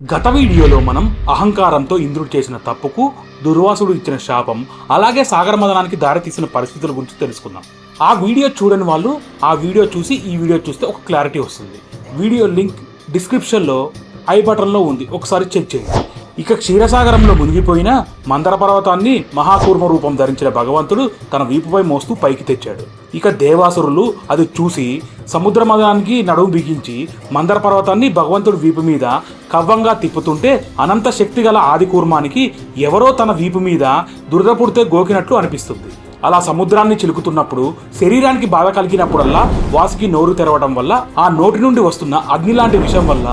గత వీడియోలో మనం అహంకారంతో ఇంద్రుడు చేసిన తప్పుకు దుర్వాసుడు ఇచ్చిన శాపం అలాగే సాగర మదనానికి దారితీసిన పరిస్థితుల గురించి తెలుసుకుందాం. ఆ వీడియో చూడని వాళ్ళు ఆ వీడియో చూసి ఈ వీడియో చూస్తే ఒక క్లారిటీ వస్తుంది. వీడియో లింక్ డిస్క్రిప్షన్లో ఐ బటన్లో ఉంది. ఒకసారి చెక్ చేయండి. ఇక క్షీరసాగరంలో మునిగిపోయిన మందర పర్వతాన్ని మహాకూర్మ రూపం ధరించిన భగవంతుడు తన వీపుపై మోస్తూ పైకి తెచ్చాడు. ఇక దేవాసురులు అది చూసి సముద్ర మదనానికి నడుము బిగించి మందర పర్వతాన్ని భగవంతుడు వీపు మీద కవ్వంగా తిప్పుతుంటే అనంత శక్తి గల ఆది కూర్మానికి ఎవరో తన వీపు మీద దురద పుడితే గోకినట్లు అనిపిస్తుంది. అలా సముద్రాన్ని చిలుకుతున్నప్పుడు శరీరానికి బాధ కలిగినప్పుడల్లా వాసుకి నోరు తెరవడం వల్ల ఆ నోటి నుండి వస్తున్న అగ్ని లాంటి విషం వల్ల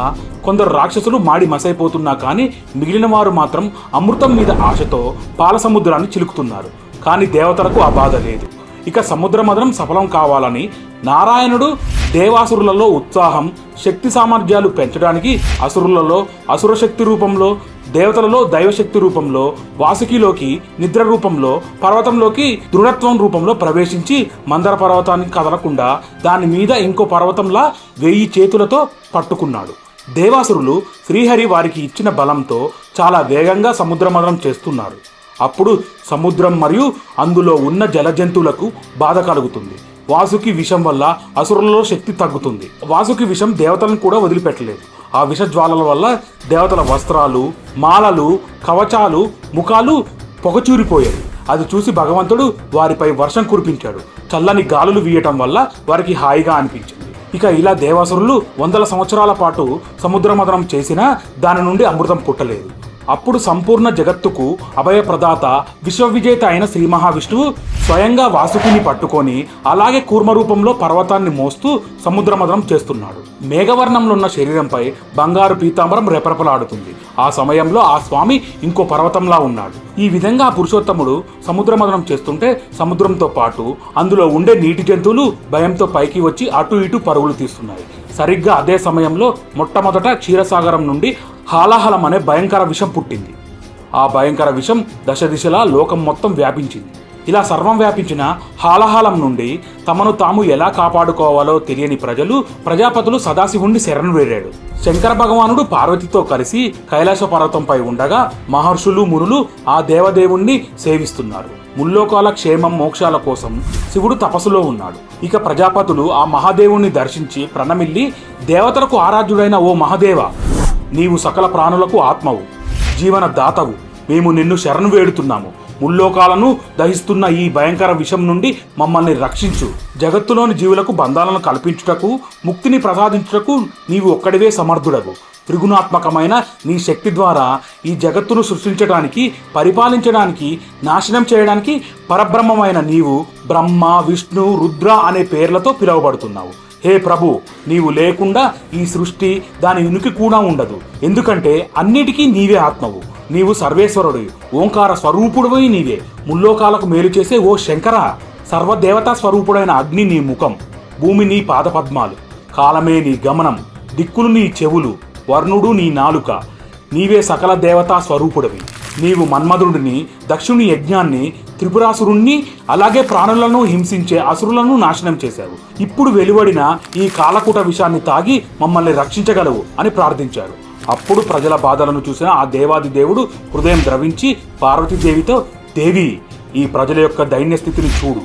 కొందరు రాక్షసులు మాడి మసైపోతున్నా కానీ మిగిలిన వారు మాత్రం అమృతం మీద ఆశతో పాల సముద్రాన్ని చిలుకుతున్నారు. కానీ దేవతలకు ఆ బాధ లేదు. ఇక సముద్ర మదనం సఫలం కావాలని నారాయణుడు దేవాసురులలో ఉత్సాహం శక్తి సామర్థ్యాలు పెంచడానికి అసురులలో అసుర శక్తి రూపంలో దేవతలలో దైవశక్తి రూపంలో వాసుకిలోకి నిద్ర రూపంలో పర్వతంలోకి దృఢత్వం రూపంలో ప్రవేశించి మందర పర్వతానికి కదలకుండా దాని మీద ఇంకో పర్వతంలా వెయ్యి చేతులతో పట్టుకున్నాడు. దేవాసురులు శ్రీహరి వారికి ఇచ్చిన బలంతో చాలా వేగంగా సముద్రమదనం చేస్తున్నారు. అప్పుడు సముద్రం మరియు అందులో ఉన్న జలజంతువులకు బాధ కలుగుతుంది. వాసుకి విషం వల్ల అసురులలో శక్తి తగ్గుతుంది. వాసుకి విషం దేవతలను కూడా వదిలిపెట్టలేదు. ఆ విష జ్వాలల వల్ల దేవతల వస్త్రాలు మాలలు కవచాలు ముఖాలు పొగచూరిపోయాయి. అది చూసి భగవంతుడు వారిపై వర్షం కురిపించాడు. చల్లని గాలులు వీయటం వల్ల వారికి హాయిగా అనిపించింది. ఇక ఇలా దేవాసురులు వందల సంవత్సరాల పాటు సముద్ర మదనం చేసినా దాని నుండి అమృతం పుట్టలేదు. అప్పుడు సంపూర్ణ జగత్తుకు అభయప్రదాత విశ్వవిజేత అయిన శ్రీ మహావిష్ణువు స్వయంగా వాసుకిని పట్టుకొని అలాగే కూర్మ రూపంలో పర్వతాన్ని మోస్తూ సముద్రమదనం చేస్తున్నాడు. మేఘవర్ణంలో ఉన్న శరీరంపై బంగారు పీతాంబరం రెపరెపలాడుతుంది. ఆ సమయంలో ఆ స్వామి ఇంకో పర్వతంలా ఉన్నాడు. ఈ విధంగా పురుషోత్తముడు సముద్రమదనం చేస్తుంటే సముద్రంతో పాటు అందులో ఉండే నీటి జంతువులు భయంతో పైకి వచ్చి అటు ఇటు పరుగులు తీస్తున్నాయి. సరిగ్గా అదే సమయంలో మొట్టమొదట క్షీరసాగరం నుండి హాలాహలం అనే భయంకర విషం పుట్టింది. ఆ భయంకర విషం దశ దిశలా లోకం మొత్తం వ్యాపించింది. ఇలా సర్వం వ్యాపించిన హాలహాలం నుండి తమను తాము ఎలా కాపాడుకోవాలో తెలియని ప్రజలు ప్రజాపతులు సదాశివుణ్ణి శరణు వేడాడు శంకర భగవానుడు పార్వతితో కలిసి కైలాస పర్వతంపై ఉండగా మహర్షులు మునులు ఆ దేవదేవుణ్ణి సేవిస్తున్నారు. ముల్లోకాల క్షేమం మోక్షాల కోసం శివుడు తపస్సులో ఉన్నాడు. ఇక ప్రజాపతులు ఆ మహాదేవుణ్ణి దర్శించి ప్రణమిల్లి దేవతలకు ఆరాధ్యుడైన ఓ మహాదేవ నీవు సకల ప్రాణులకు ఆత్మవు జీవన దాతవు. మేము నిన్ను శరణు వేడుతున్నాము. ముల్లోకాలను దహిస్తున్న ఈ భయంకర విషం నుండి మమ్మల్ని రక్షించు. జగత్తులోని జీవులకు బంధాలను కల్పించుటకు ముక్తిని ప్రసాదించుటకు నీవు ఒక్కడివే సమర్థుడవు. త్రిగుణాత్మకమైన నీ శక్తి ద్వారా ఈ జగత్తును సృష్టించడానికి పరిపాలించడానికి నాశనం చేయడానికి పరబ్రహ్మమైన నీవు బ్రహ్మ విష్ణు రుద్ర అనే పేర్లతో పిలువబడుతున్నావు. హే ప్రభు నీవు లేకుండా ఈ సృష్టి దాని ఉనికి కూడా ఉండదు. ఎందుకంటే అన్నిటికీ నీవే ఆత్మవు. నీవు సర్వేశ్వరుడు ఓంకార స్వరూపుడువై నీవే. ముల్లోకాలకు మేలు చేసే ఓ శంకర సర్వదేవతా స్వరూపుడైన అగ్ని నీ ముఖం. భూమి నీ పాదపద్మాలు. కాలమే నీ గమనం. దిక్కులు నీ చెవులు. వర్ణుడు నీ నాలుక. నీవే సకల దేవతా స్వరూపుడివి. నీవు మన్మధుడిని దక్షుని యజ్ఞాన్ని త్రిపురాసురుణ్ణి అలాగే ప్రాణులను హింసించే అసురులను నాశనం చేశావు. ఇప్పుడు వెలువడిన ఈ కాలకూట విషాన్ని తాగి మమ్మల్ని రక్షించగలవు అని ప్రార్థించారు. అప్పుడు ప్రజల బాధలను చూసిన ఆ దేవాది దేవుడు హృదయం ద్రవించి పార్వతీదేవితో దేవి ఈ ప్రజల యొక్క దైన్య స్థితిని చూడు.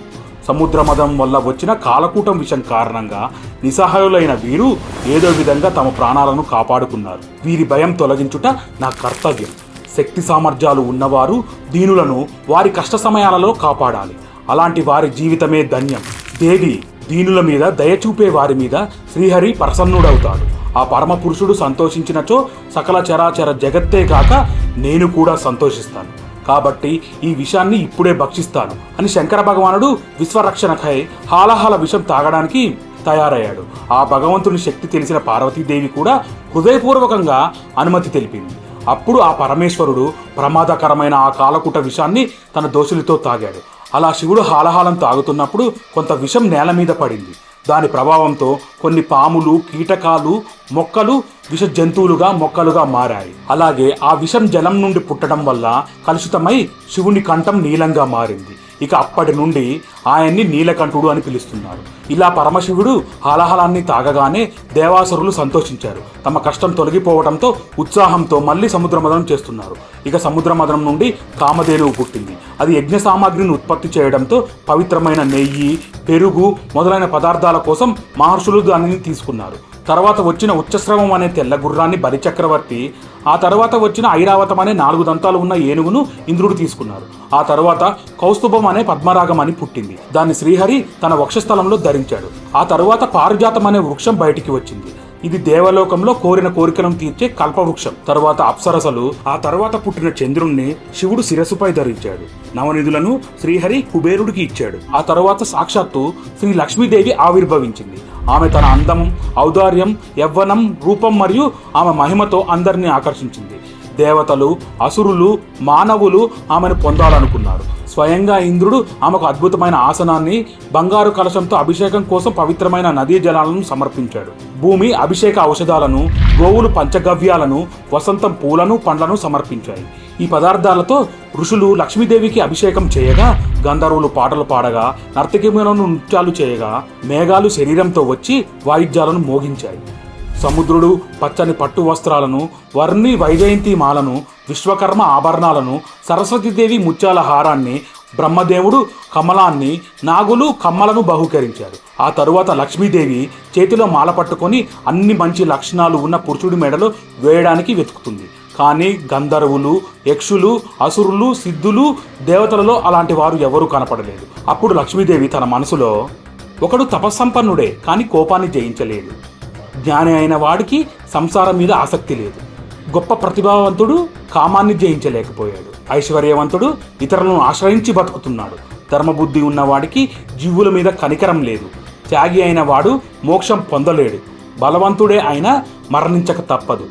సముద్రమదం వల్ల వచ్చిన కాలకూటం విషం కారణంగా నిస్సహాయులైన వీరు ఏదో విధంగా తమ ప్రాణాలను కాపాడుకున్నారు. వీరి భయం తొలగించుట నా కర్తవ్యం. శక్తి సామర్థ్యాలు ఉన్నవారు దీనులను వారి కష్ట సమయాలలో కాపాడాలి. అలాంటి వారి జీవితమే ధన్యం. దేవి దీనుల మీద దయ చూపే వారి మీద శ్రీహరి ప్రసన్నుడవుతాడు. ఆ పరమ పురుషుడు సంతోషించినచో సకల చరాచర జగత్తే కాక నేను కూడా సంతోషిస్తాను. కాబట్టి ఈ విషాన్ని ఇప్పుడే భక్షిస్తాను అని శంకర భగవానుడు విశ్వరక్షణకై హాలహాల విషం తాగడానికి తయారయ్యాడు. ఆ భగవంతుని శక్తి తెలిసిన పార్వతీదేవి కూడా హృదయపూర్వకంగా అనుమతి తెలిపింది. అప్పుడు ఆ పరమేశ్వరుడు ప్రమాదకరమైన ఆ కాలకూట విషాన్ని తన దోషులతో తాగాడు. అలా శివుడు హాలహాలం తాగుతున్నప్పుడు కొంత విషం నేల మీద పడింది. దాని ప్రభావంతో కొన్ని పాములు కీటకాలు మొక్కలు విష జంతువులుగా మొక్కలుగా మారాయి. అలాగే ఆ విషం జలం నుండి పుట్టడం వల్ల కలుషితమై శివుని కంఠం నీలంగా మారింది. ఇక అప్పటి నుండి ఆయన్ని నీలకంఠుడు అని పిలుస్తున్నారు. ఇలా పరమశివుడు హలహలాన్ని తాగగానే దేవాసురులు సంతోషించారు. తమ కష్టం తొలగిపోవడంతో ఉత్సాహంతో మళ్ళీ సముద్రమదనం చేస్తున్నారు. ఇక సముద్రమదనం నుండి కామధేనువు పుట్టింది. అది యజ్ఞ సామాగ్రిని ఉత్పత్తి చేయడంతో పవిత్రమైన నెయ్యి పెరుగు మొదలైన పదార్థాల కోసం మహర్షులు దానిని తీసుకున్నారు. తర్వాత వచ్చిన ఉచ్చస్రవం అనే తెల్ల గుర్రాన్ని బలిచక్రవర్తి ఆ తర్వాత వచ్చిన ఐరావతం అనే నాలుగు దంతాలు ఉన్న ఏనుగును ఇంద్రుడు తీసుకున్నారు. ఆ తర్వాత కౌస్తుభం అనే పద్మరాగం అని పుట్టింది. దాన్ని శ్రీహరి తన వక్షస్థలంలో ధరించాడు. ఆ తర్వాత పారిజాతం అనే వృక్షం బయటికి వచ్చింది. ఇది దేవలోకంలో కోరిన కోరికలను తీర్చే కల్పవృక్షం. తరువాత అప్సరసలు ఆ తర్వాత పుట్టిన చంద్రుణ్ణి శివుడు శిరస్సుపై ధరించాడు. నవనిధులను శ్రీహరి కుబేరుడికి ఇచ్చాడు. ఆ తరువాత సాక్షాత్తు శ్రీ లక్ష్మీదేవి ఆవిర్భవించింది. ఆమె తన అందం ఔదార్యం యవ్వనం రూపం మరియు ఆమె మహిమతో అందరినీ ఆకర్షించింది. దేవతలు అసురులు మానవులు ఆమెను పొందాలనుకున్నారు. స్వయంగా ఇంద్రుడు ఆమెకు అద్భుతమైన ఆసనాన్ని బంగారు కలశంతో అభిషేకం కోసం పవిత్రమైన నదీ జలాలను సమర్పించాడు. భూమి అభిషేక ఔషధాలను గోవులు పంచగవ్యాలను వసంతం పూలను పండ్లను సమర్పించాయి. ఈ పదార్థాలతో ఋషులు లక్ష్మీదేవికి అభిషేకం చేయగా గంధర్వులు పాటలు పాడగా నర్తకిములను నృత్యాలు చేయగా మేఘాలు శరీరంతో వచ్చి వాయిద్యాలను మోగించాయి. సముద్రుడు పచ్చని పట్టు వస్త్రాలను వర్ణి వైజయంతి మాలను విశ్వకర్మ ఆభరణాలను సరస్వతీదేవి ముత్యాల హారాన్ని బ్రహ్మదేవుడు కమలాన్ని నాగులు కమ్మలను బహుకరించారు ఆ తరువాత లక్ష్మీదేవి చేతిలో మాల పట్టుకొని అన్ని మంచి లక్షణాలు ఉన్న పురుషుడి మెడలో వేయడానికి వెతుకుతుంది. కానీ గంధర్వులు యక్షులు అసురులు సిద్ధులు దేవతలలో అలాంటి వారు ఎవరూ కనపడలేదు. అప్పుడు లక్ష్మీదేవి తన మనసులో ఒకడు తపస్సంపన్నుడే కానీ కోపాన్ని జయించలేదు జ్ఞాని అయిన వాడికి సంసారం మీద ఆసక్తి లేదు. గొప్ప ప్రతిభావంతుడు కామాన్ని జయించలేకపోయాడు. ఐశ్వర్యవంతుడు ఇతరులను ఆశ్రయించి బతుకుతున్నాడు. ధర్మబుద్ధి ఉన్నవాడికి జీవుల మీద కనికరం లేదు. త్యాగి అయిన వాడు మోక్షం పొందలేడు. బలవంతుడే అయినా మరణించక తప్పదు.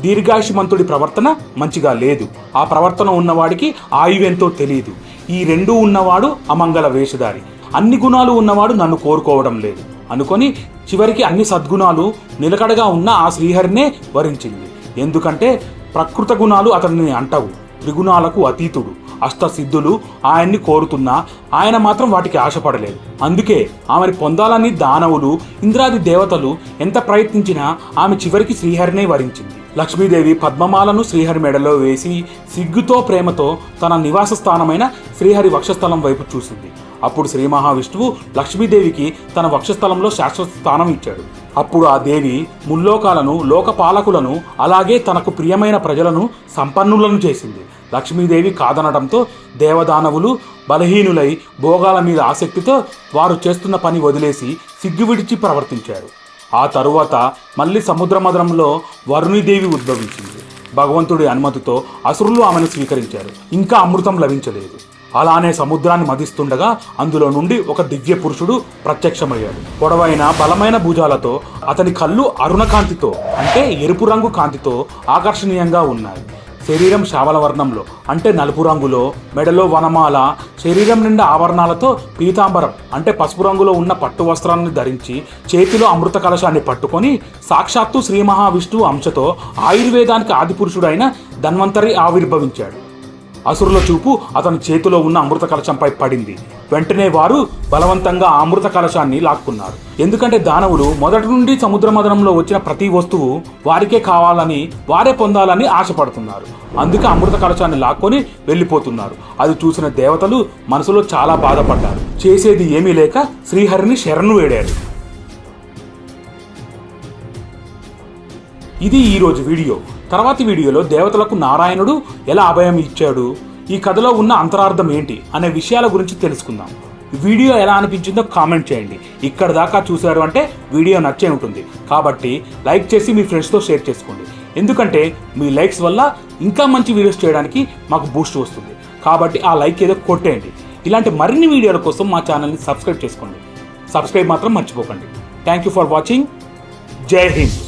దీర్ఘాయుషమంతుడి ప్రవర్తన మంచిగా లేదు. ఆ ప్రవర్తన ఉన్నవాడికి ఆయువెంతో తెలియదు. ఈ రెండూ ఉన్నవాడు అమంగళ వేషధారి. అన్ని గుణాలు ఉన్నవాడు నన్ను కోరుకోవడం లేదు. అనుకొని చివరికి అన్ని సద్గుణాలు నిలకడగా ఉన్న ఆ శ్రీహరినే వరించింది. ఎందుకంటే ప్రకృత గుణాలు అతనిని అంటవు. త్రిగుణాలకు అతీతుడు. అష్టసిద్ధులు ఆయన్ని కోరుతున్నా ఆయన మాత్రం వాటికి ఆశపడలేదు. అందుకే ఆమెను పొందాలని దానవులు ఇంద్రాది దేవతలు ఎంత ప్రయత్నించినా ఆమె చివరికి శ్రీహరినే వరించింది. లక్ష్మీదేవి పద్మమాలను శ్రీహరి మెడలో వేసి సిగ్గుతో ప్రేమతో తన నివాస స్థానమైన శ్రీహరి వక్షస్థలం వైపు చూసింది. అప్పుడు శ్రీ మహావిష్ణువు లక్ష్మీదేవికి తన వక్షస్థలంలో శాశ్వత స్థానం ఇచ్చాడు. అప్పుడు ఆ దేవి ముల్లోకాలను లోకపాలకులను అలాగే తనకు ప్రియమైన ప్రజలను సంపన్నులను చేసింది. లక్ష్మీదేవి కాదనడంతో దేవదానవులు బలహీనులై భోగాల మీద ఆసక్తితో వారు చేస్తున్న పని వదిలేసి సిగ్గు విడిచి ప్రవర్తించారు. ఆ తరువాత మళ్ళీ సముద్రమదనంలో వరుణీదేవి ఉద్భవించింది. భగవంతుడి అనుమతితో అసురులు ఆమెను స్వీకరించారు. ఇంకా అమృతం లభించలేదు. అలానే సముద్రాన్ని మదిస్తుండగా అందులో నుండి ఒక దివ్య పురుషుడు ప్రత్యక్షమయ్యాడు. పొడవైన బలమైన భుజాలతో అతని కళ్ళు అరుణ కాంతితో అంటే ఎరుపు రంగు కాంతితో ఆకర్షణీయంగా ఉన్నాయి. శరీరం శావల వర్ణంలో అంటే నలుపు రంగులో మెడలో వనమాల శరీరం నిండా ఆభరణాలతో పీతాంబరం అంటే పసుపు రంగులో ఉన్న పట్టు వస్త్రాన్ని ధరించి చేతిలో అమృత కలశాన్ని పట్టుకొని సాక్షాత్తు శ్రీ మహావిష్ణువు అంశతో ఆయుర్వేదానికి ఆదిపురుషుడైన ధన్వంతరి ఆవిర్భవించాడు. అసురుల చూపు అతని చేతిలో ఉన్న అమృత కలశంపై పడింది. వెంటనే వారు బలవంతంగా ఆ అమృత కలశాన్ని లాక్కున్నారు. ఎందుకంటే దానవులు మొదటి నుండి సముద్ర మదనంలో వచ్చిన ప్రతి వస్తువు వారికే కావాలని వారే పొందాలని ఆశపడుతున్నారు. అందుకే అమృత కలశాన్ని లాక్కొని వెళ్ళిపోతున్నారు. అది చూసిన దేవతలు మనసులో చాలా బాధపడ్డారు. చేసేది ఏమీ లేక శ్రీహరిని శరణు వేడారు. ఇది ఈరోజు వీడియో. తర్వాతి వీడియోలో దేవతలకు నారాయణుడు ఎలా అభయం ఇచ్చాడు? ఈ కథలో ఉన్న అంతరార్థం ఏంటి? అనే విషయాల గురించి తెలుసుకుందాం. వీడియో ఎలా అనిపించిందో కామెంట్ చేయండి. ఇక్కడ దాకా చూశారు అంటే వీడియో నచ్చే ఉంటుంది. కాబట్టి లైక్ చేసి మీ ఫ్రెండ్స్తో షేర్ చేసుకోండి. ఎందుకంటే మీ లైక్స్ వల్ల ఇంకా మంచి వీడియోస్ చేయడానికి మాకు బూస్ట్ వస్తుంది. కాబట్టి ఆ లైక్ ఏదో కొట్టేయండి. ఇలాంటి మరిన్ని వీడియోల కోసం మా ఛానల్ని సబ్స్క్రైబ్ చేసుకోండి. సబ్స్క్రైబ్ మాత్రం మర్చిపోకండి. థ్యాంక్ యూ ఫర్ వాచింగ్ జై హింద్.